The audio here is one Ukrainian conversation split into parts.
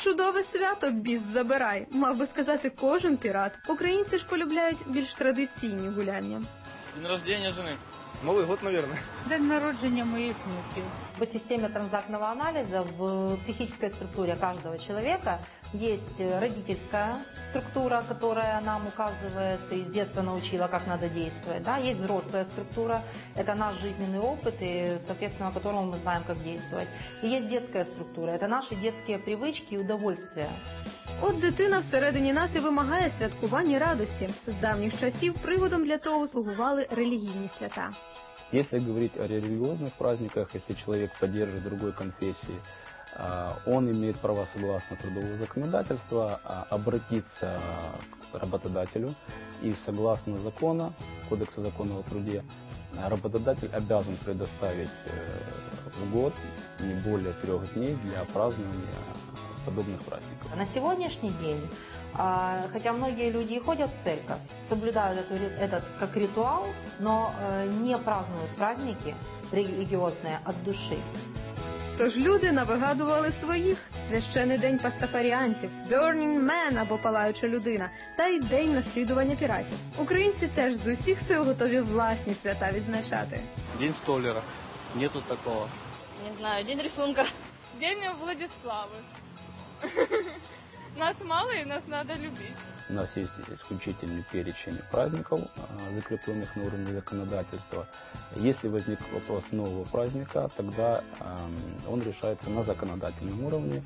Чудове свято біс забирай, мав би сказати кожен пірат. Українці ж полюбляють більш традиційні гуляння. День рождения жены. Новий год, мабуть. День народження моїх внуків. По системі транзактного аналізу в психічній структурі кожного человека есть э, родительская структура, которая нам указывает и с детства научила, как надо действовать. Да? Есть взрослая структура, это наш жизненный опыт, и, соответственно, которому мы знаем, как действовать. И есть детская структура, это наши детские привычки и удовольствия. От дитина всередині нас і вимагає святкування радості. З давніх часів приводом для того слугували релігійні свята. Если говорить о религиозных праздниках, если человек поддерживает другой конфессии, а, он имеет право согласно трудового законодательства а, обратиться к работодателю и согласно закона, Кодекса закона о труде, а, работодатель обязан предоставить э, в год не более трех дней для празднования подобных праздников. На сегодняшний день, а, хотя многие люди и ходят в церковь, соблюдают этот как ритуал, но э, не празднуют праздники религиозные от души. Тож люди навигадували своїх священий день пастафаріанців, Burning Man або палаюча людина, та й день наслідування піратів. Українці теж з усіх сил готові власні свята відзначати. День столера. Нету такого. Не знаю, день рисунка. День Владиславы. Нас мало и нас надо любить. У нас есть исключительный перечень праздников, закрепленных на уровне законодательства. Если возник вопрос нового праздника, тогда он решается на законодательном уровне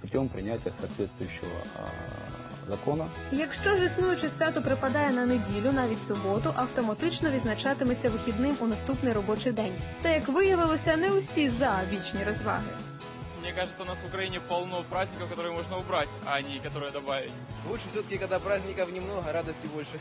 путем принятия соответствующего закона. Якщо ж існуюче свято припадає на неділю, навіть суботу, автоматично відзначатиметься вихідним у наступний робочий день. Та як виявилося, не усі за вічні розваги. Мне кажется, у нас в Украине полно праздников, которые можно убрать, а не которые добавить. Лучше все-таки, когда праздников немного, радости больше.